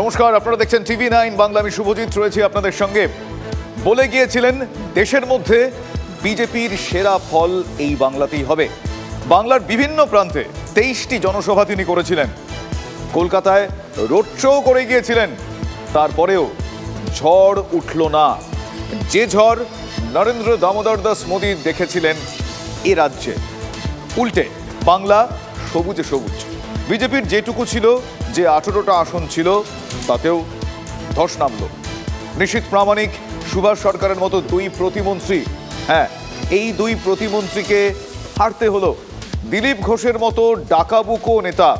নমস্কার, আপনারা দেখছেন টিভি নাইন, বাংলা আমি শুভজিৎ, রয়েছি আপনাদের সঙ্গে। বলে গিয়েছিলেন, দেশের মধ্যে বিজেপির সেরা ফল এই বাংলাতেই হবে। বাংলার বিভিন্ন প্রান্তে তেইশটি জনসভা তিনি করেছিলেন। কলকাতায় রোড শো করে গিয়েছিলেন, তারপরেও ঝড় উঠল না। যে ঝড় নরেন্দ্র দামোদর দাস মোদী দেখেছিলেন এ রাজ্যে। উল্টে, বাংলা সবুজে সবুজ। বিজেপির যেটুকু ছিল যে আঠেরোটা আসন ছিল, তাতেও ধস নামল। নিশীথ প্রামাণিক সুভাষ সরকারের মতো দুই প্রতিমন্ত্রী। হ্যাঁ এই দুই প্রতিমন্ত্রীকে হারতে হলো দিলীপ ঘোষের মতো ডাকাবুকো নেতা।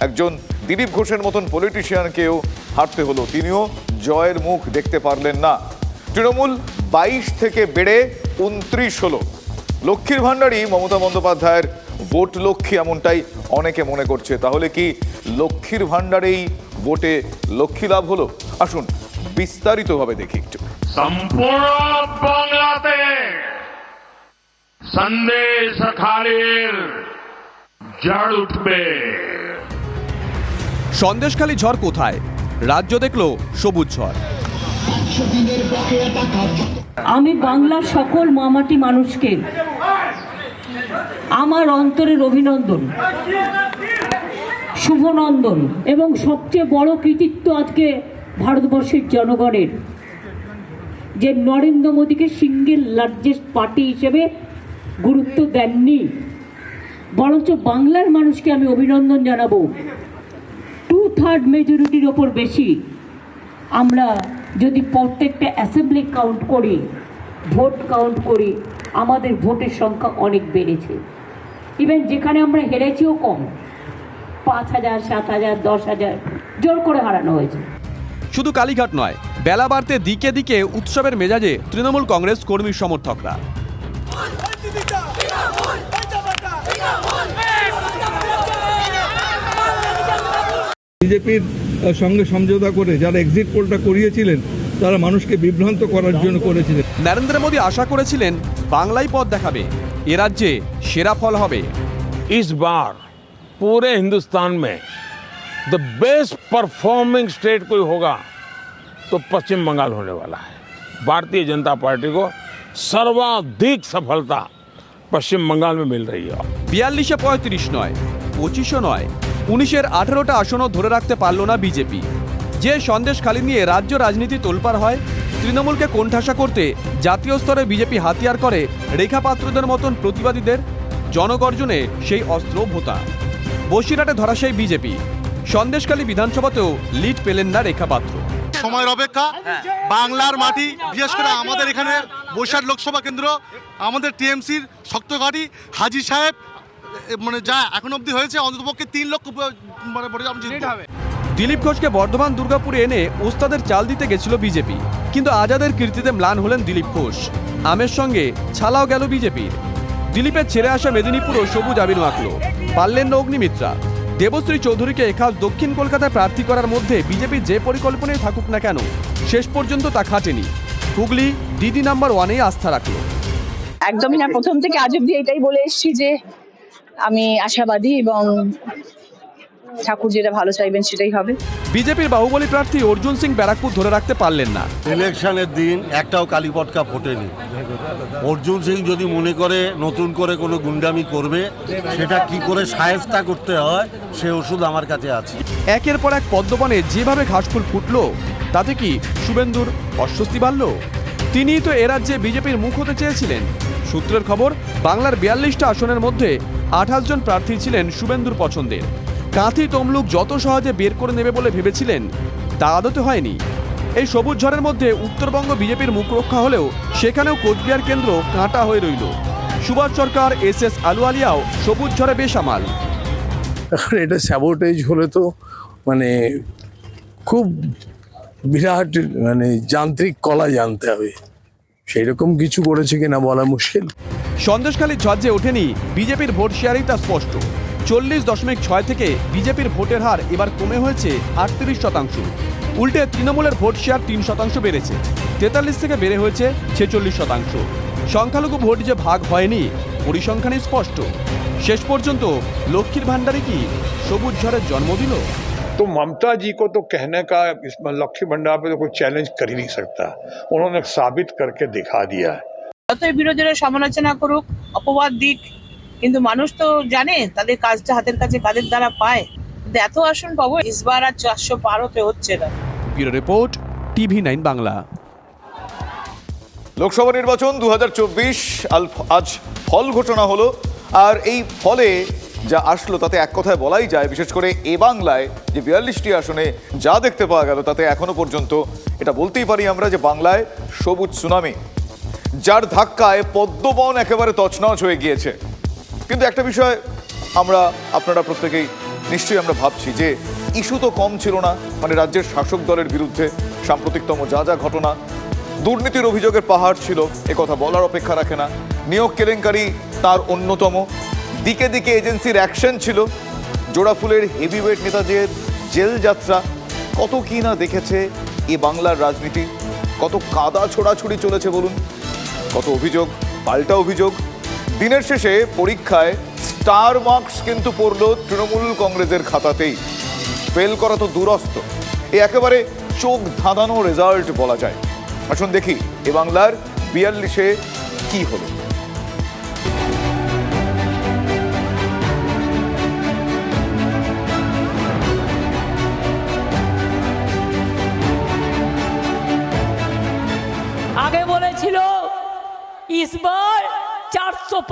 একজন দিলীপ ঘোষের মতন পলিটিশিয়ানকেও হারতে হলো। তিনিও জয়ের মুখ দেখতে পারলেন না। তৃণমূল বাইশ থেকে বেড়ে উনত্রিশ হলো। লক্ষ্মীর ভাণ্ডারই মমতা বন্দ্যোপাধ্যায়ের ভোট লক্ষ্মী এমনটাই অনেকে মনে করছে। তাহলে কি লক্ষ্মীর ভাণ্ডারেই ভোটে লক্ষ্মী লাভ হলো? আসুন বিস্তারিতভাবে দেখি একটু। সম্পূর্ণ বাংলাতে সন্দেশ খালির জড় উঠবে। সন্দেশখালী ঝড় কোথায়? রাজ্য দেখল সবুজ ঝড়। আমি বাংলার সকল মামাটি মানুষকে আমার অন্তরের অভিনন্দন। শুভনন্দন এবং সবচেয়ে বড় কৃতিত্ব আজকে ভারতবর্ষের জনগণের। যে নরেন্দ্র মোদীকে সিঙ্গেল লার্জেস্ট পার্টি হিসেবে গুরুত্ব দেননি, বরঞ্চ বাংলার মানুষকে আমি অভিনন্দন জানাব। টু থার্ড মেজরিটির ওপর বেশি আমরা যদি প্রত্যেকটা অ্যাসেম্বলি কাউন্ট করি ভোট কাউন্ট করি আমাদের ভোটের সংখ্যা অনেক বেড়েছে। ইভেন যেখানে আমরা হেরেছিও কম। পাঁচ হাজার সাত হাজার দশ হাজার জোর করে হারানো হয়েছে। শুধু কালীঘাট নয় বেলা বাড়তে দিকে দিকে উৎসবের মেজাজে তৃণমূল কংগ্রেস কর্মী সমর্থকরা। বিজেপির সঙ্গে সমঝোতা করে যারা এক্সিট পোলটা করিয়েছিলেন তারা মানুষকে বিভ্রান্ত করার জন্য করেছিলেন নরেন্দ্র মোদী আশা করেছিলেন বাংলাই পথ দেখাবে এ রাজ্যে সেরা ফল হবে इस बार पूरे हिंदुस्तान में द बेस्ट परफॉर्मिंग स्टेट कोई होगा तो पश्चिम बंगाल होने वाला है भारतीय जनता पार्टी को सर्वाधिक सफलता पश्चिम बंगाल में मिल रही है বিয়াল্লিশে পঁয়ত্রিশ নয় পঁচিশও নয় উনিশের আঠেরোটা আসনও ধরে রাখতে পারল না বিজেপি যে সন্দেশ খালি নিয়ে রাজ্য রাজনীতি তোলপার হয় তৃণমূলকে কোণঠাসা করতে জাতীয় স্তরে বিজেপি হাতিয়ার করে রেখা পাত্রদের মতন প্রতিবাদীদের জনগর্জনে সেই অস্ত্র ভোতা। বসিরহাটে ধরা সেই বিজেপি। সন্দেশখালী বিধানসভাতেও লিড পেলেন না রেখা পাত্র সময়ের অপেক্ষা বাংলার মাটি বিশেষ করে আমাদের এখানে বৈশাখ লোকসভা কেন্দ্র আমাদের টিএমসির শক্তঘাটি হাজি সাহেব মানে যা এখন অবধি হয়েছে অন্ততপক্ষে তিন লক্ষ মানে আমরা জিতবো। দিলীপ ঘোষকে বর্ধমান দুর্গাপুরে এনে ওস্তাদের চাল দিতে গেছিল বিজেপি। কিন্তু আজাদের কীর্তিতে ম্লান হলেন দিলীপ ঘোষ। আমের সঙ্গে ছালাও গেল বিজেপির। দিলীপের ছেড়ে আসা মেদিনীপুরও সবুজ আবির আঁকল পারলেন না অগ্নিমিত্রা। দেবশ্রী চৌধুরীকে এখাস দক্ষিণ কলকাতায় প্রার্থী করার মধ্যে বিজেপি যে পরিকল্পনায় থাকুক না কেন, শেষ পর্যন্ত তা খাটেনি। হুগলি দিদি নাম্বার ওয়ানে আস্থা রাখল। একদমই না, প্রথম থেকে আজ অব্দি এটাই বলে এসেছি যে আমি আশাবাদী এবং ঠাকুর যেটা ভালো চাইবেন সেটাই হবে। বিজেপির বাহুবলী প্রার্থী অর্জুন সিং ব্যারাকপুর ধরে রাখতে পারলেন না। ইলেকশনের দিন একটাও কালীপটকা ফোটেনি। অর্জুন সিং যদি মনে করে নতুন করে কোনো গুন্ডামি করবে সেটা কি করে সায়স্তা করতে হয় সে ওষুধ আমার কাছে আছে। একের পর এক পদ্মবনে যেভাবে ঘাসফুল ফুটলো তাতে কি শুভেন্দুর অস্বস্তি বাড়ল? তিনি তো এ রাজ্যে বিজেপির মুখ হতে চেয়েছিলেন। সূত্রের খবর বাংলার বিয়াল্লিশটা আসনের মধ্যে আঠাশ জন প্রার্থী ছিলেন শুভেন্দুর পছন্দের। কাঁথি তমলুক যত সহজে বের করে নেবে বলে ভেবেছিলেন তা আদতে হয়নি। এই সবুজ ঝড়ের মধ্যে উত্তরবঙ্গ বিজেপির মুখ রক্ষা হলেও সেখানেও কোচবিহার কেন্দ্র কাঁটা হয়ে রইল। সুভাষ সরকার এস এস আলুয়ালিয়াও সবুজ ঝড়ে বেসামাল। এখন এটা স্যাবোটেজ হলে তো মানে খুব বিরাট মানে যান্ত্রিক কলা জানতে হবে। সেই রকম কিছু করেছে কিনা বলা মুশকিল। সন্দেশখালীর ঝড় যে ওঠেনি বিজেপির ভোট শেয়ারই তা স্পষ্ট। চল্লিশ দশমিক ছয় থেকে বিজেপির ভোটের হার এবার কমে হয়েছে আটত্রিশ শতাংশ উল্টে তৃণমূলের ভোট শেয়ার তিন শতাংশ বেড়েছে তেতাল্লিশ থেকে বেড়ে হয়েছে ছেচল্লিশ শতাংশ সংখ্যালঘু ভোট যে ভাগ হয়নি পরিসংখ্যানই স্পষ্ট শেষ পর্যন্ত লক্ষ্মীর ভাণ্ডারে কি সবুজ ঝড়ের জন্ম দিল तो ममता जी को तो कहने का इसमें लक्ष्मी भंडार पे तो कोई चैलेंज कर ही नहीं सकता उन्होंने साबित करके दिखा दिया है যতই বিরোধীরা সমালোচনা করুক অপবাদ দিক কিন্তু মানুষ তো জানে তাদের কাজটা হাতের কাছে কাদের দ্বারা পায়। কিন্তু এত আসন পাবো ইসবার আর চারশো পার হতে হচ্ছে না। Bureau report TV nine Bangla. Lok Sabha নির্বাচন দু হাজার আজ ফল ঘোষণা হলো। আর এই ফলে যা আসলো তাতে এক কথায় বলাই যায় বিশেষ করে এ বাংলায় যে বিয়াল্লিশটি আসনে যা দেখতে পাওয়া গেল তাতে এখনও পর্যন্ত এটা বলতেই পারি আমরা যে বাংলায় সবুজ সুনামি যার ধাক্কায় পদ্মবন একেবারে তছনছ হয়ে গিয়েছে। কিন্তু একটা বিষয় আমরা, আপনারা প্রত্যেকেই নিশ্চয়ই আমরা ভাবছি যে ইস্যু তো কম ছিল না মানে রাজ্যের শাসক দলের বিরুদ্ধে সাম্প্রতিকতম যা যা ঘটনা, দুর্নীতির অভিযোগের পাহাড় ছিল, এ কথা বলার অপেক্ষা রাখে না। নিয়োগ কেলেঙ্কারি তার অন্যতম। দিকে দিকে এজেন্সির অ্যাকশন ছিল জোড়াফুলের হেভিওয়েট নেতাদের জেল যাত্রা। কত কি না দেখেছে এ বাংলার রাজনীতি, কত কাদা ছোড়াছুড়ি চলেছে বলুন, কত অভিযোগ, পাল্টা অভিযোগ দিনের শেষে পরীক্ষায় স্টার মার্কস কিন্তু পড়ল তৃণমূল কংগ্রেসের খাতাতেই। ফেল করা তো দুরস্ত। এ একেবারে চোখ ধাঁধানো রেজাল্ট বলা যায়। আসুন দেখি এ বাংলার বিয়াল্লিশে কি হলো।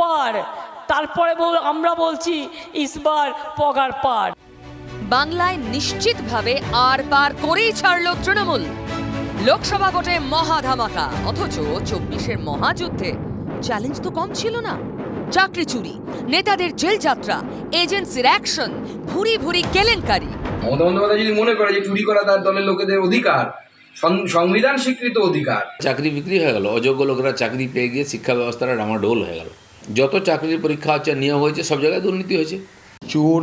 পার। তারপরে আমরা বলছি ইসবার পগার পার। বাংলায় নিশ্চিতভাবে আর পার করেই ছাড়ল তৃণমূল। লোকসভা ভোটে মহা ধামাকা অথচ চব্বিশের মহাযুদ্ধে চ্যালেঞ্জ তো কম ছিল না। চাকরি চুরি নেতাদের জেল যাত্রা এজেন্সির অ্যাকশন ভুরি ভুরি কেলেঙ্কারি। মমতা বন্দ্যোপাধ্যায় যদি মনে করে যে চুরি করা তার দলের লোকেদের অধিকার সংবিধান স্বীকৃত অধিকার। চাকরি বিক্রি হয়ে গেল অযোগ্য লোকেরা চাকরি পেয়ে গিয়ে শিক্ষা ব্যবস্থাটা ডামাডোল হয়ে গেল। যত চাকরির পরীক্ষা হচ্ছে নিয়োগ হয়েছে সব জায়গায় দুর্নীতি হয়েছে। চোর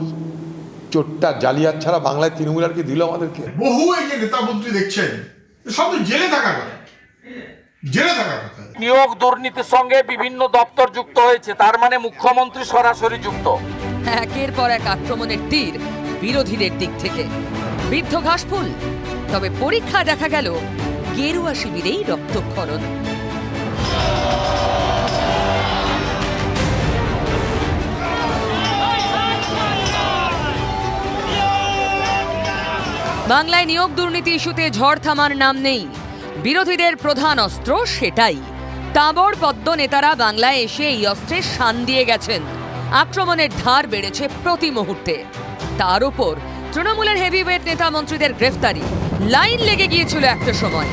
চোরটা জালিয়াত ছাড়া বাংলায় তৃণমূল আর কি দিল আমাদেরকে? বহু এই যে নেতা মন্ত্রী দেখছেন সব জেলে থাকার কথা। জেলে থাকার কথা। নিয়োগ দুর্নীতির সঙ্গে বিভিন্ন দপ্তর যুক্ত হয়েছে তার মানে মুখ্যমন্ত্রী সরাসরি যুক্ত। একের পর এক আক্রমণের তীর বিরোধীদের দিক থেকে। বৃদ্ধ ঘাসফুল তবে পরীক্ষা দেখা গেল গেরুয়া শিবিরেই রক্তক্ষরণ। বাংলায় নিয়োগ দুর্নীতি ইস্যুতে ঝড় থামার নাম নেই। বিরোধীদের প্রধান অস্ত্র সেটাই। তাবর পদ্ম নেতারা বাংলায় এসে এই অস্ত্রে শান দিয়ে গেছেন। আক্রমণের ধার বেড়েছে প্রতি মুহূর্তে। তার উপর তৃণমূলের হেভিওয়েট নেতা মন্ত্রীদের গ্রেফতারি। লাইন লেগে গিয়েছিল একটা সময়।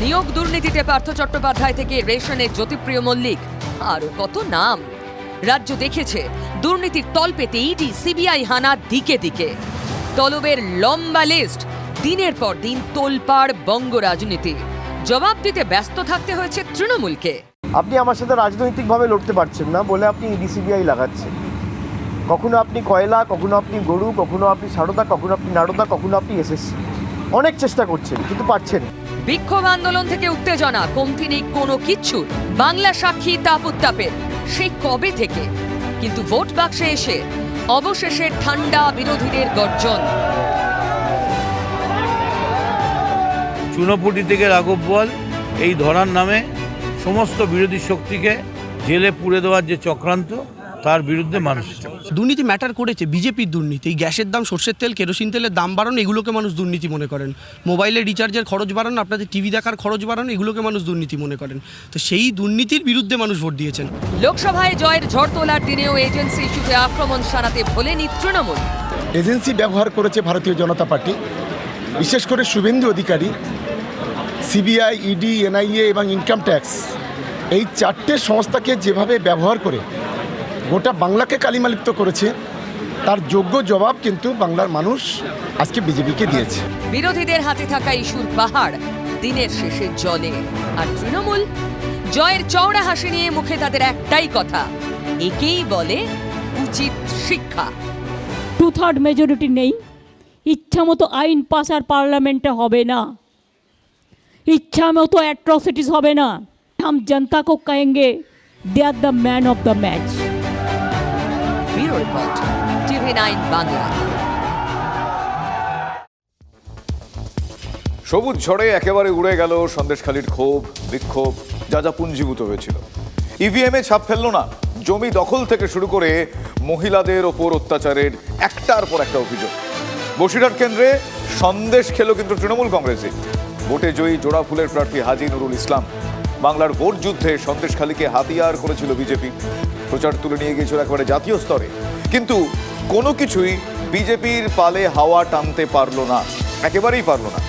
নিয়োগ দুর্নীতিতে পার্থ চট্টোপাধ্যায় থেকে রেশনের জ্যোতিপ্রিয় মল্লিক। আরও কত নাম? রাজ্য দেখেছে, দুর্নীতির তলপেতে ইডি, সিবিআই হানা দিকে দিকে। তলবের লম্বা লিস্ট দিনের পর দিন তোলপাড় বঙ্গ রাজনীতি। জবাব দিতে ব্যস্ত থাকতে হয়েছে তৃণমূলকে। আপনি আমার সাথে রাজনৈতিকভাবে লড়তে পারছেন না বলে আপনি ইডিসিবিআই লাগাচ্ছেন। কখনো আপনি কয়লা কখনো আপনি গরু কখনো আপনি সারদা কখনো আপনি নারদা কখনো আপনি এসএসসি অনেক চেষ্টা করছেন কিন্তু পারছেন। বিক্ষোভ আন্দোলন থেকে উত্তেজনা কমতি নেই কোনো কিচ্ছু বাংলা সাক্ষী তাপ উত্তাপের সেই কবে থেকে? কিন্তু ভোট বাক্সে এসে অবশেষে ঠান্ডা বিরোধীদের গর্জন। চুনোপুটি থেকে রাঘব বল এই ধরার নামে সমস্ত বিরোধী শক্তিকে জেলে পুড়ে দেওয়ার যে চক্রান্ত তার বিরুদ্ধে মানুষ দুর্নীতি ম্যাটার করেছে বিজেপির দুর্নীতি এই গ্যাসের দাম সর্ষের তেল কেরোসিন তেলের দাম বাড়ানো এগুলোকে মানুষ দুর্নীতি মনে করেন। মোবাইলের রিচার্জের খরচ বাড়ানো আপনাদের টিভি দেখার খরচ বাড়ানো এগুলোকে মানুষ দুর্নীতি মনে করেন। তো সেই দুর্নীতির বিরুদ্ধে মানুষ ভোট দিয়েছেন। লোকসভায় জয়ের ঝড় তোলার দিনেও এজেন্সি ইস্যুতে আক্রমণ সারাতে ভোলেনি তৃণমূল। এজেন্সি ব্যবহার করেছে ভারতীয় জনতা পার্টি। বিশেষ করে Suvendu Adhikari CBI ED NIA এবং ইনকাম ট্যাক্স এই চারটে সংস্থাকে যেভাবে ব্যবহার করে গোটা বাংলাকে কালিমালিপ্ত করেছে তার যোগ্য জবাব কিন্তু বাংলার মানুষ আজকে বিজেপিকে দিয়েছে। বিরোধীদের হাতে থাকা ইস্যুর পাহাড় দিনের শেষে জলে। আর তৃণমূল জয়ের চওড়া হাসি নিয়ে মুখে তাদের একটাই কথা একেই বলে উচিত শিক্ষা। টু থার্ড মেজরিটি নেই। ইচ্ছা মতো আইন পাস আর পার্লামেন্টে হবে না। ইচ্ছা মতো অ্যাট্রসিটিস হবে না हम जनता को कहेंगे they are the man of the match bureau report TV nine Bangla সবুজ ঝড়ে একেবারে উড়ে গেল সন্দেশখালীর ক্ষোভ বিক্ষোভ যা যা পুঞ্জীভূত হয়েছিল ইভিএমে ছাপ ফেললো না জমি দখল থেকে শুরু করে মহিলাদের ওপর অত্যাচারের একটার পর একটা অভিযোগ বসিরহাট কেন্দ্রে সন্দেশ খেলো কিন্তু তৃণমূল কংগ্রেসে ভোটে জয়ী জোড়া ফুলের প্রার্থী হাজি নুরুল ইসলাম। বাংলার ভোট যুদ্ধে সন্দেশখালীকে হাতিয়ার করেছিল বিজেপি। প্রচার তুলে নিয়ে গিয়েছিল একেবারে জাতীয় স্তরে। কিন্তু কোনো কিছুই বিজেপির পালে হাওয়া টানতে পারল না। একেবারেই পারল না।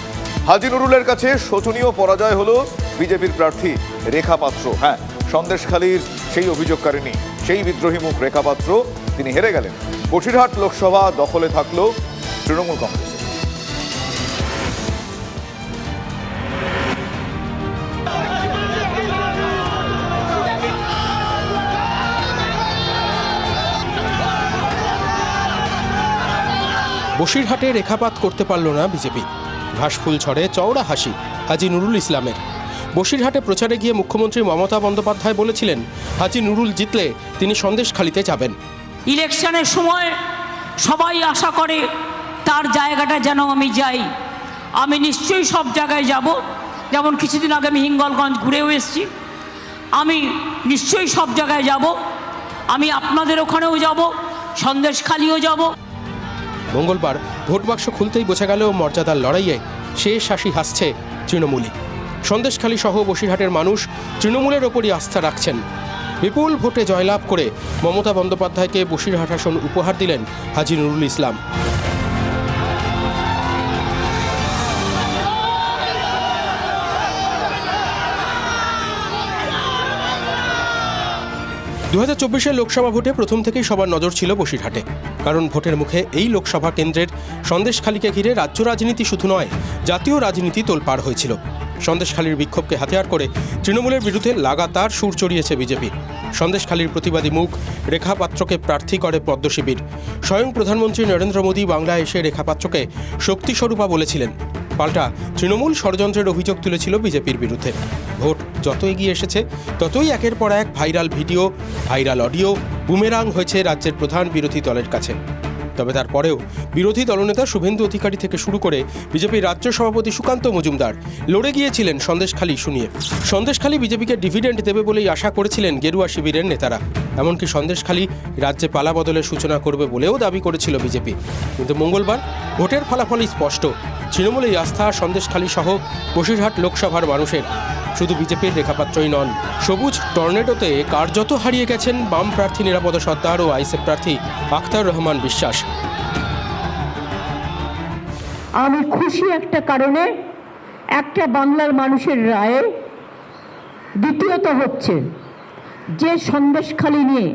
হাজি নুরুলের কাছে শোচনীয় পরাজয় হলো বিজেপির প্রার্থী রেখা পাত্র। হ্যাঁ সন্দেশখালীর সেই অভিযোগকারিণী সেই বিদ্রোহী মুখ রেখা পাত্র, তিনি হেরে গেলেন। বসিরহাট লোকসভা দখলে থাকল তৃণমূল কংগ্রেসের বসিরহাটে রেখাপাত করতে পারল না বিজেপি। ঘাসফুল ছড়ে চওড়া হাসি হাজি নুরুল ইসলামের। বসিরহাটে প্রচারে গিয়ে মুখ্যমন্ত্রী মমতা বন্দ্যোপাধ্যায় বলেছিলেন, হাজি নুরুল জিতলে তিনি সন্দেশখালিতে যাবেন। ইলেকশনের সময় সবাই আশা করে তার জায়গাটা যেন আমি যাই। আমি নিশ্চয়ই সব জায়গায় যাব। যেমন কিছুদিন আগে আমি হিঙ্গলগঞ্জ ঘুরেও এসেছি। আমি নিশ্চয়ই সব জায়গায় যাব। আমি আপনাদের ওখানেও যাব, সন্দেশখালিও যাব। মঙ্গলবার ভোট বাক্স খুলতেই বোঝা গেল মর্যাদার লড়াইয়ে শেষ হাসি হাসছে তৃণমূলী সন্দেশখালী সহ বসিরহাটের মানুষ তৃণমূলের ওপরই আস্থা রাখছেন। বিপুল ভোটে জয়লাভ করে মমতা বন্দ্যোপাধ্যায়কে বসিরহাট আসন উপহার দিলেন হাজি নুরুল ইসলাম। দু হাজার লোকসভা ভোটে প্রথম থেকেই সবার নজর ছিল বসিরহাটে। কারণ ভোটের মুখে এই লোকসভা কেন্দ্রের সন্দেশখালীকে ঘিরে রাজ্য রাজনীতি শুধু নয়, জাতীয় রাজনীতি তোলপাড় হয়েছিল। সন্দেশখালীর বিক্ষোভকে হাতিয়ার করে তৃণমূলের বিরুদ্ধে লাগাতার সুর চড়িয়েছে বিজেপি। সন্দেশখালীর প্রতিবাদী মুখ রেখা পাত্রকে প্রার্থী করে পদ্ম শিবির স্বয়ং প্রধানমন্ত্রী নরেন্দ্র মোদী বাংলায় এসে রেখা পাত্রকে শক্তিস্বরূপা বলেছিলেন। পাল্টা তৃণমূল ষড়যন্ত্রের অভিযোগ তুলেছিল বিজেপির বিরুদ্ধে। ভোট যত এগিয়ে এসেছে, ততই একের পর এক viral video, viral audio boomerang হয়েছে রাজ্যের প্রধান বিরোধী দলের কাছে। তবে তারপরেও বিরোধী দলনেতা শুভেন্দু অধিকারী থেকে শুরু করে বিজেপির রাজ্য সভাপতি সুকান্ত মজুমদার লড়ে গিয়েছিলেন সন্দেশখালী শুনিয়ে। সন্দেশখালী বিজেপিকে ডিভিডেন্ড দেবে বলেই আশা করেছিলেন গেরুয়া শিবিরের নেতারা। এমনকি সন্দেশখালী রাজ্যে পালা বদলের সূচনা করবে বলেও দাবি করেছিল বিজেপি। কিন্তু মঙ্গলবার ভোটের ফলাফলই স্পষ্ট। তৃণমূল এই আস্থা, সন্দেশখালী সহ বসিরহাট লোকসভার মানুষের। শুধু বিজেপির রেখাপাত্রই নন, সবুজ টর্নেডোতে কার্যত হারিয়ে গেছেন বাম প্রার্থী নিরাপদ সর্দার ও আইসেফ প্রার্থী আখতার রহমান বিশ্বাস। আমি খুশি একটা কারণে একটা বাংলার মানুষের রায়ে দ্বিতীয়ত হচ্ছে যে সন্দেশখালি নিয়ে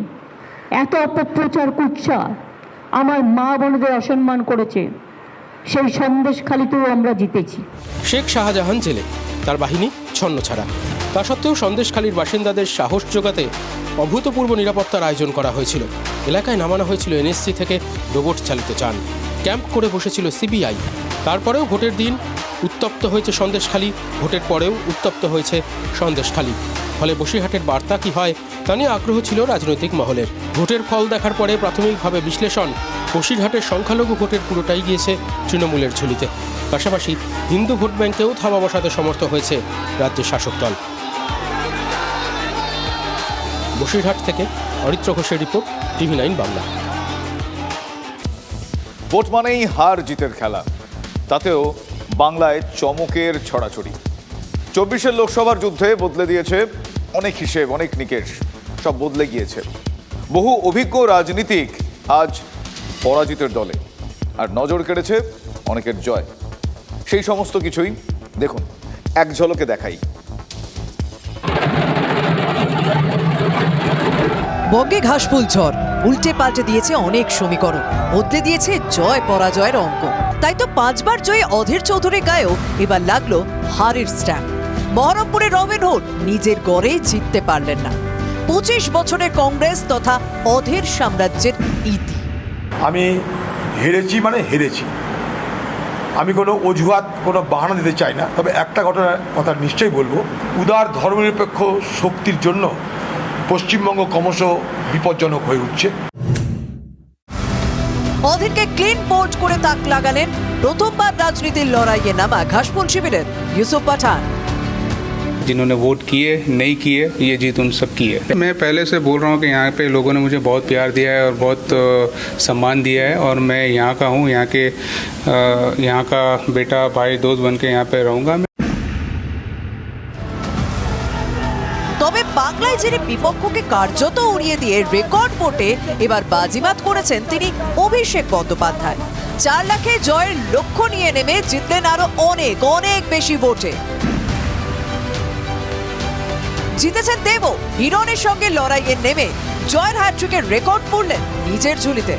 এত অপপ্রচার কুৎসা আমার মা বোনদের অসম্মান করেছে। সেই সন্দেশখালিতেও আমরা জিতেছি। শেখ শাহজাহান জেলে, তার বাহিনী ছন্ন ছাড়া। তা সত্ত্বেও সন্দেশখালীর বাসিন্দাদের সাহস যোগাতে অভূতপূর্ব নিরাপত্তার আয়োজন করা হয়েছিল। এলাকায় নামানো হয়েছিল এনএসসি থেকে রোবট চালিত যান। ক্যাম্প করে বসেছিল সিবিআই। তারপরেও ভোটের দিন উত্তপ্ত হয়েছে সন্দেশখালী, ভোটের পরেও উত্তপ্ত হয়েছে সন্দেশখালী। ফলে বসিরহাটের বার্তা কি হয়, তা নিয়ে আগ্রহ ছিল রাজনৈতিক মহলের। ভোটের ফল দেখার পরে প্রাথমিকভাবে বিশ্লেষণ বসিরহাটের সংখ্যালঘু ভোটের পুরোটাই গিয়েছে তৃণমূলের ঝুলিতে। পাশাপাশি হিন্দু ভোট ব্যাংকেও থাবা বসাতে সমর্থ হয়েছে রাজ্যের শাসক দল। বসিরহাট থেকে অরিত্র ঘোষের report, TV nine Bangla. Vote মানেই হার জিতের খেলা। তাতেও বাংলায় চমকের ছড়াছড়ি। চব্বিশের লোকসভার যুদ্ধে বদলে দিয়েছে অনেক হিসেব, অনেক নিকেশ। সব বদলে গিয়েছে। বহু অভিজ্ঞ রাজনীতিক আজ পরাজিতের দলে। আর নজর কেড়েছে অনেকের জয়। সেই সমস্ত কিছুই দেখুন, এক ঝলকে দেখাই। বঙ্গে ঘাসফুল ঝড়, উল্টে পাল্টে দিয়েছে অনেক সমীকরণ, বদলে দিয়েছে জয় পরাজয়ের অঙ্ক। তাই তো পাঁচবার জয়ে অধীর চৌধুরীর গায়েও এবার লাগল হারের স্ট্যাম্প। বহরমপুরে রবিন হুড নিজের গড়ে জিততে পারলেন না। পঁচিশ বছরের কংগ্রেস তথা অধীর সাম্রাজ্যের ইতি আমি হেরেছি মানে হেরেছি। আমি কোনো অজুহাত, কোনো বাহানা দিতে চাই না। তবে একটা ঘটনা, কথা নিশ্চয়ই বলব। উদার ধর্মনিরপেক্ষ শক্তির জন্য পশ্চিমবঙ্গ ক্রমশ বিপজ্জনক হয়ে উঠছে। অধীরকে ক্লিন বোল্ড করে তাক লাগালেন প্রথমবার রাজনীতির লড়াইয়ে নামা ঘাসফুল শিবিরের ইউসুফ পাঠান। जिन्होंने वोट किए नहीं किए ये जीत उन सब की है मैं पहले से बोल रहा हूँ कि यहाँ पे लोगों ने मुझे बहुत प्यार दिया है और बहुत अ, सम्मान दिया है और मैं यहाँ का हूँ यहाँ के अ, यहाँ का बेटा भाई दोस्त बन के यहाँ पे रहूँगा मैं তবে বাংলায় যিনি বিপক্ষকে কার্যত উড়িয়ে দিয়ে রেকর্ড ভোটে এবার বাজিমাত করেছেন তিনি অভিষেক বন্দ্যোপাধ্যায় চার লাখে জয়ের লক্ষ্য নিয়ে নেমে জিতলেন আরো অনেক অনেক বেশি ভোটে জিতেছেন দেব। হিরণের সঙ্গে লড়াইয়ে নেমে জয়ের হ্যাট্রিকের রেকর্ড পড়লেন নিজের ঝুলিতে।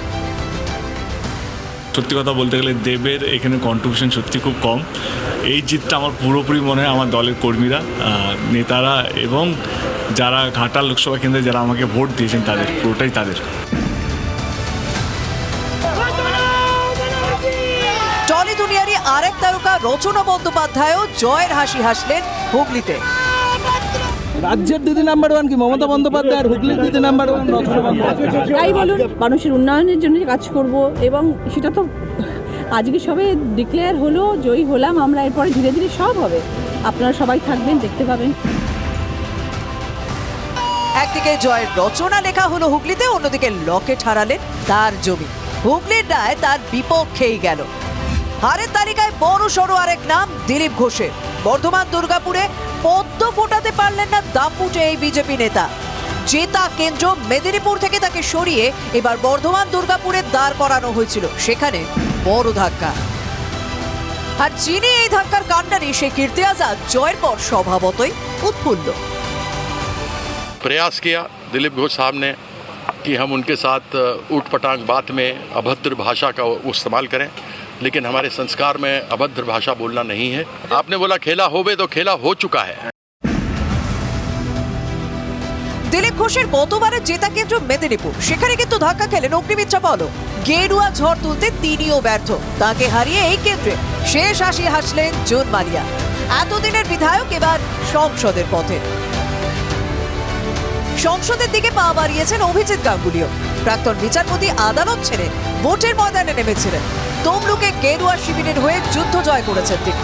সত্যি কথা বলতে গেলে দেবের এখানে কন্ট্রিবিউশন সত্যি খুব কম। এই জিতটা আমার পুরোপুরি মনে হয় আমার দলের কর্মীরা নেতারা এবং যারা ঘাটাল লোকসভা কেন্দ্রে যারা আমাকে ভোট দিয়েছেন তাদের পুরোটাই তাদের। টলি দুনিয়ারই আরেক তারকা রচনা বন্দ্যোপাধ্যায়ও জয়ের হাসি হাসলেন হুগলিতে। রাজ্যের দিদি নাম্বার ওয়ান কি মমতা বন্দ্যোপাধ্যায় আর হুগলির দিদি নাম্বার ওয়ান তাই বলুন মানুষের উন্নয়নের জন্য কাজ করব এবং সেটা তো আজকে সবে ডিক্লেয়ার হলো জয়ী হলাম আমরা এরপরে ধীরে ধীরে সব হবে। আপনারা সবাই থাকবেন দেখতে পাবেন। একদিকে জয়ের রচনা লেখা হলো হুগলিতে অন্যদিকে লকেট হারালেন তার জমি। হুগলির রায় তার বিপক্ষেই গেল। হারের তালিকায় বড় সড়ো আরেক নাম দিলীপ ঘোষের বর্ধমান দুর্গাপুরে পদ্ম ফোটাতে পারলেন না দাপুটে এই বিজেপি নেতা জেতা কেন্দ্র মেদিনীপুর থেকে তাকে সরিয়ে এবার বর্ধমান দুর্গাপুরে দাঁড় করানো হয়েছিল সেখানে বড় ধাক্কা আর যিনি এই ধাক্কার কাণ্ডারি সেই কীর্তি আজাদ জয়ের পর স্বভাবতই উৎফুল্ল प्रयास किया दिलीप घोष साहब ने कि हम उनके साथ ऊट पटांग बात में अभद्र भाषा का वो इस्तेमाल करें लेकिन हमारे संस्कार में अभद्र भाषा बोलना नहीं है आपने बोला खेला होवे तो खेला हो चुका है দিলীপ ঘোষের গতবারের জেতা কেন্দ্র মেদিনীপুর সেখানে কিন্তু ধাক্কা খেলেন অগ্নিমিত্রা বলো গেরুয়া ঝড় তুলতে তিনিও ব্যর্থ তাকে হারিয়ে এই কেন্দ্রে শেষ হাসি হাসলেন জোন মালিয়া এতদিনের বিধায়ক এবার সংসদের পথে সংসদের দিকে পা বাড়িয়েছেন অভিজিৎ গাঙ্গুলিও প্রাক্তন বিচারপতি আদালত ছেড়ে ভোটের ময়দানে নেমেছিলেন তমলুকে গেরুয়া শিবিরের হয়ে যুদ্ধ জয় করেছেন তিনি।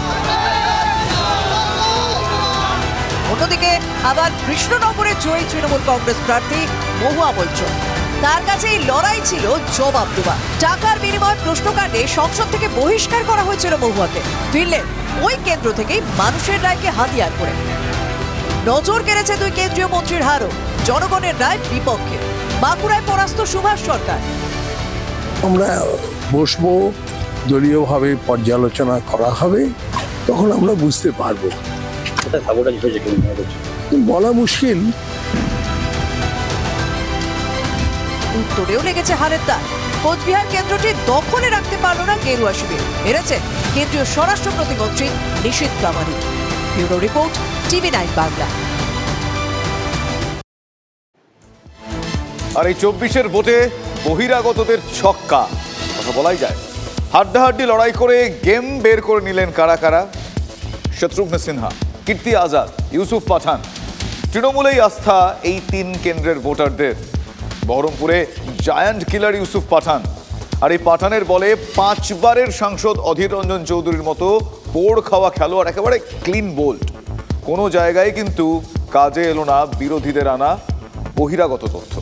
অন্যদিকে আবার কৃষ্ণনগরের জয়ী তৃণমূল কংগ্রেস প্রার্থী মহুয়া মৈত্র তার কাছে এই লড়াই ছিল জবাব দেওয়া। টাকার বিনিময় প্রশ্নকাণ্ডে সংসদ থেকে বহিষ্কার করা হয়েছিল মহুয়াকে। ফিরলেন ওই কেন্দ্র থেকেই মানুষের রায়কে হাতিয়ার করে। নজর কেড়েছে দুই কেন্দ্রীয় মন্ত্রীর হারও। জনগণের রায় বিপক্ষে। বাঁকুড়ায় পরাস্ত সুভাষ সরকার। আমরা বসবো দলীয়ভাবে পর্যালোচনা করা হবে তখন আমরা বুঝতে পারব। বলা মুশকিল। উত্তরেও লেগেছে হারের দাগ কোচবিহার কেন্দ্রটি দখলে রাখতে পারল না গেরুয়া শিবির। হেরেছে কেন্দ্রীয় স্বরাষ্ট্র প্রতিমন্ত্রী Nisith Pramanik bureau report TV nine Bangla. আর এই চব্বিশের ভোটে বহিরাগতদের ছক্কা, কথা বলাই যায়। হাড্ডাহাড্ডি লড়াই করে গেম বের করে নিলেন কারা কারা? শত্রুঘ্ন সিনহা, কীর্তি আজাদ, ইউসুফ পাঠান। তৃণমূলেই আস্থা এই তিন কেন্দ্রের ভোটারদের। বহরমপুরে জায়ান্ট কিলার ইউসুফ পাঠান। আর এই পাঠানের বলে পাঁচবারের সাংসদ অধীর রঞ্জন চৌধুরীর মতো পোড় খাওয়া খেলোয়াড়, একেবারে ক্লিন বোল্ড কোনো জায়গায় কিন্তু কাজে এলো না বিরোধীদের আনা বহিরাগত তথ্য।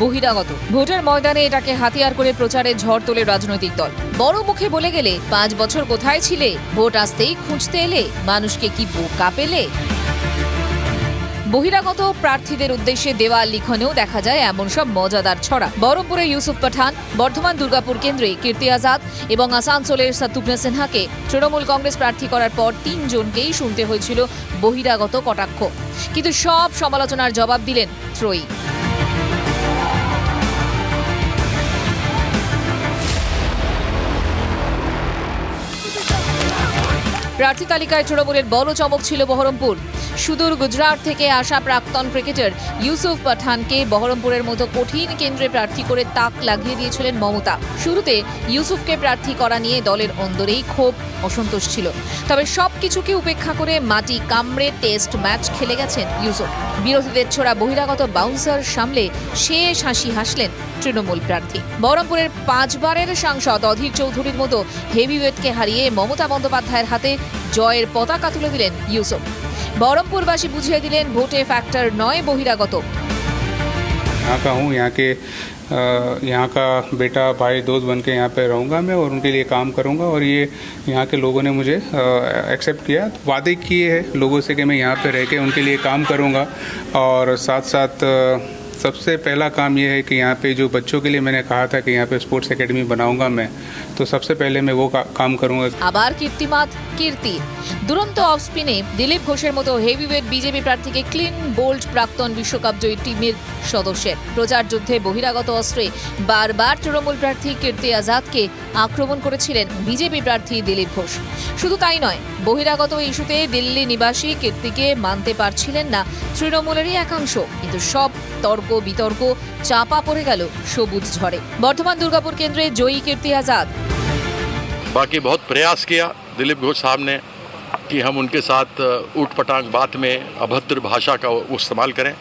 বহিরাগত। ভোটের ময়দানে এটাকে হাতিয়ার করে প্রচারে ঝড় তোলে রাজনৈতিক দল। বড় মুখে বলে গেলে, পাঁচ বছর কোথায় ছিলে? ভোট আসতেই খুঁজতে এলে, মানুষকে কি বোকা পেলে? বহিরাগত প্রার্থীদের উদ্দেশ্যে দেওয়া লিখনেও দেখা যায় এমন সব মজাদার ছড়া। বহরমপুরে ইউসুফ পাঠান, বর্ধমান দুর্গাপুর কেন্দ্রে কীর্তি আজাদ এবং আসানসোলের শত্রুঘ্ন সিনহাকে তৃণমূল কংগ্রেস প্রার্থী করার পর তিনজনকেই শুনতে হয়েছিল বহিরাগত কটাক্ষ। কিন্তু সব সমালোচনার জবাব দিলেন ত্রয়ী। প্রার্থী তালিকায় তৃণমূলের বড় চমক ছিল বহরমপুর। সুদূর গুজরাট থেকে আসা প্রাক্তন ক্রিকেটার ইউসুফ পাঠানকে বহরমপুরের মতো কঠিন কেন্দ্রে প্রার্থী করে তাক লাগিয়ে দিয়েছিলেন মমতা। শুরুতে ইউসুফকে প্রার্থী করা নিয়ে দলের অন্দরেই ক্ষোভ, অসন্তোষ ছিল। তবে সব কিছুকে উপেক্ষা করে মাটি কামড়ে টেস্ট ম্যাচ খেলে গেছেন ইউসুফ। বিরোধীদের ছোড়া বহিরাগত বাউন্সার সামলে শেষ হাসি হাসলেন তৃণমূল প্রার্থী। বহরমপুরের পাঁচবারের সাংসদ অধীর চৌধুরীর মতো হেভিওয়েটকে হারিয়ে মমতা বন্দ্যোপাধ্যায়ের হাতে জয়ের পতাকা তুলে দিলেন ইউসুফ বহরমপুরবাসী বুঝিয়ে দিলেন ভোটে ফ্যাক্টর নয় বহিরাগত यहाँ का हूँ यहाँ के अ, यहाँ का बेटा भाई दोस्त बन के यहाँ पे रहूँगा मैं और उनके लिए काम करूँगा और ये यहाँ के लोगों ने मुझे एक्सेप्ट किया वादे किए हैं लोगों से कि मैं यहाँ पे रह के उनके लिए काम करूँगा और साथ साथ अ, सबसे पहला काम ये है कि यहाँ पे जो बच्चों के लिए मैंने कहा था कि यहाँ पे स्पोर्ट्स एकेडमी बनाऊँगा मैं तो सबसे पहले मैं वो का, काम करूँगा আবার কীর্তিমাত কীর্তি দুরন্ত অফ স্পিনে দিলীপ ঘোষের মতো হেভিওয়েট বিজেপি প্রার্থীকে ক্লিন বোল্ড প্রাক্তন বিশ্বকাপ জয়ী টিমের সদস্যের প্রচার যুদ্ধে বহিরাগত অস্ত্রে বারবার তৃণমূল প্রার্থী কীর্তি আজাদকে আক্রমণ করেছিলেন বিজেপি প্রার্থী দিলীপ ঘোষ শুধু তাই নয় বহিরাগত ইস্যুতে দিল্লি নিবাসী কীর্তিকে মানতে পারছিলেন না তৃণমূলেরই একাংশ কিন্তু সব তর্ক বিতর্ক চাপা পড়ে গেল সবুজ ঝড়ে বর্ধমান দুর্গাপুর কেন্দ্রে জয়ী কীর্তি আজাদ बाकी बहुत प्रयास किया दिलीप घोष साहब ने कि हम उनके साथ ऊट पटांग बात में अभद्र भाषा का वो इस्तेमाल करें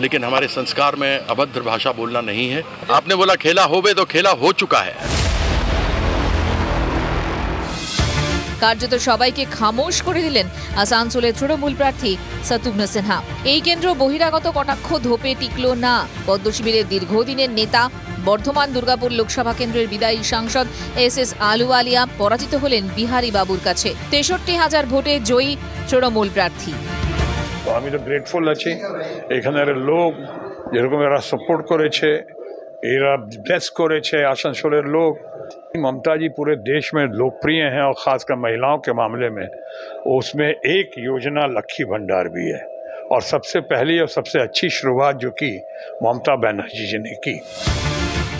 लेकिन हमारे संस्कार में अभद्र भाषा बोलना नहीं है आपने बोला खेला होवे तो खेला हो चुका है কার্যত সবাইকে খামোশ করে দিলেন আসানসোলের তৃণমূল প্রার্থী শতুঘ্ন সিনহা। এই কেন্দ্র বহিরাগত কটাক্ষ ধোপে টিকল না। পদ্মশিবিরের দীর্ঘদিনের নেতা, বর্ধমান দুর্গাপুর লোকসভা কেন্দ্রের বিদায়ী সাংসদ এস এস আলু আলিয়া পরাজিত হলেন বিহারী বাবুর কাছে। তেষট্টি হাজার ভোটে জয়ী তৃণমূল প্রার্থী। আমি তো গ্রেটফুল আছি। এখানের লোক যেরকম এরা সাপোর্ট করেছে, এরা ব্লেস করেছে আসানসোলের লোক। ममता जी पूरे देश में लोकप्रिय हैं और ख़ासकर महिलाओं के मामले में उसमें एक योजना लक्ष्मी भंडार भी है और सबसे पहली और सबसे अच्छी शुरुआत जो की ममता बनर्जी जी ने की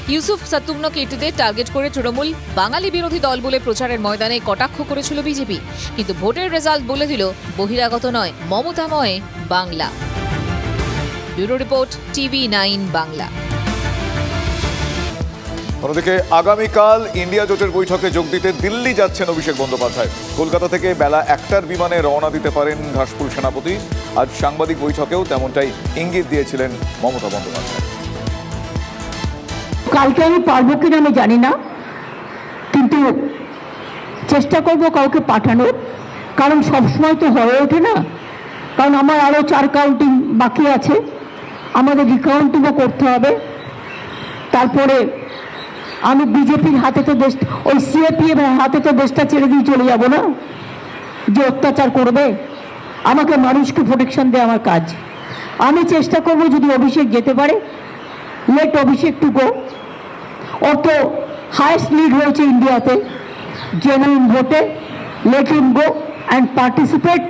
ইউসুফ সত্তুগ্ন কীর্তিদের টার্গেট করে তৃণমূল বাঙালি বিরোধী দল বলে প্রচারের ময়দানে কটাক্ষ করেছিল বিজেপি কিন্তু ভোটের রেজাল্ট বলে দিল বহিরাগত নয় মমতাময় Bangla bureau report TV nine Bangla অন্যদিকে আগামীকাল ইন্ডিয়া জোটের বৈঠকে যোগ দিতে দিল্লি যাচ্ছেন অভিষেক বন্দ্যোপাধ্যায়। কলকাতা থেকে বেলা একটার বিমানে রওনা দিতে পারেন ঘাসফুল সেনাপতি। আজ সাংবাদিক বৈঠকেও তেমনটাই ইঙ্গিত দিয়েছিলেন মমতা বন্দ্যোপাধ্যায়। কালকে আমি পারব কিনা আমি জানি না, কিন্তু চেষ্টা করব কাউকে পাঠানোর, কারণ সবসময় তো হয়ে ওঠে না। কারণ আমার আরও চার কাউন্টিং বাকি আছে, আমাদের রিকাউন্টিংও করতে হবে। তারপরে আমি বিজেপির হাতে তো দেশ ওই সিএপিএম হাতে তো দেশটা ছেড়ে দিয়ে চলে যাব না? যে অত্যাচার করবে? আমাকে মানুষকে প্রোটেকশন দেওয়া আমার কাজ। আমি চেষ্টা করব যদি অভিষেক যেতে পারে লেট অভিষেক টু গো ওর তো হায়েস্ট লিড হয়েছে ইন্ডিয়াতে। জেনুইন ভোটে let him go and participate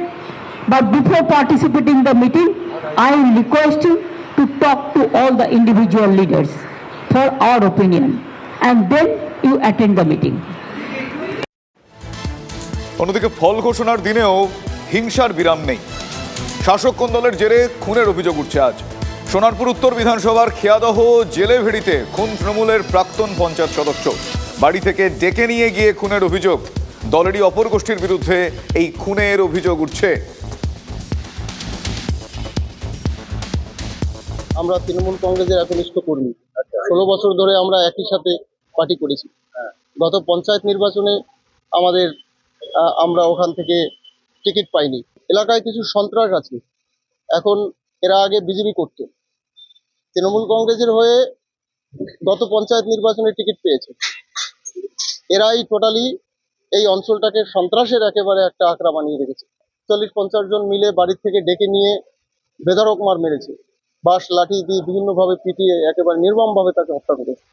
but before participating the meeting I request to talk to all the individual leaders for our opinion and then you attend the meeting অন্যদিকে ফল ঘোষণার দিনেও হিংসার বিরাম নেই। শাসক কোন দলের জেরে খুনের অভিযোগ উঠছে আজ। সোনারপুর উত্তর বিধানসভার খেয়াদহ জেলে ভেড়িতে খুন তৃণমূলের প্রাক্তন পঞ্চায়েত সদস্য। বাড়ি থেকে ডেকে নিয়ে গিয়ে খুনের অভিযোগ। দলেরই অপর গোষ্ঠীর বিরুদ্ধে এই খুনের অভিযোগ উঠছে। আমরা তৃণমূল কংগ্রেসের একনিষ্ঠ কর্মী। ষোলো বছর ধরে আমরা একই সাথে পার্টি করেছি। গত পঞ্চায়েত নির্বাচনে আমাদের আমরা ওখান থেকে টিকিট পাইনি। এলাকায় কিছু সন্ত্রাস আছে। এখন এরা আগে বিজেপি করত। তৃণমূল কংগ্রেসের হয়ে গত পঞ্চায়েত নির্বাচনে টিকিট পেয়েছে। এরাই টোটালি এই অঞ্চলটাকে সন্ত্রাসের একেবারে একটা আঁকড়া বানিয়ে রেখেছে। চল্লিশ পঞ্চাশ জন মিলে বাড়ির থেকে ডেকে নিয়ে বেধড়ক মার মেরেছে। বাঁশ, লাঠি দিয়ে বিভিন্নভাবে পিটিয়ে একেবারে নির্মমভাবে তাকে হত্যা করেছে।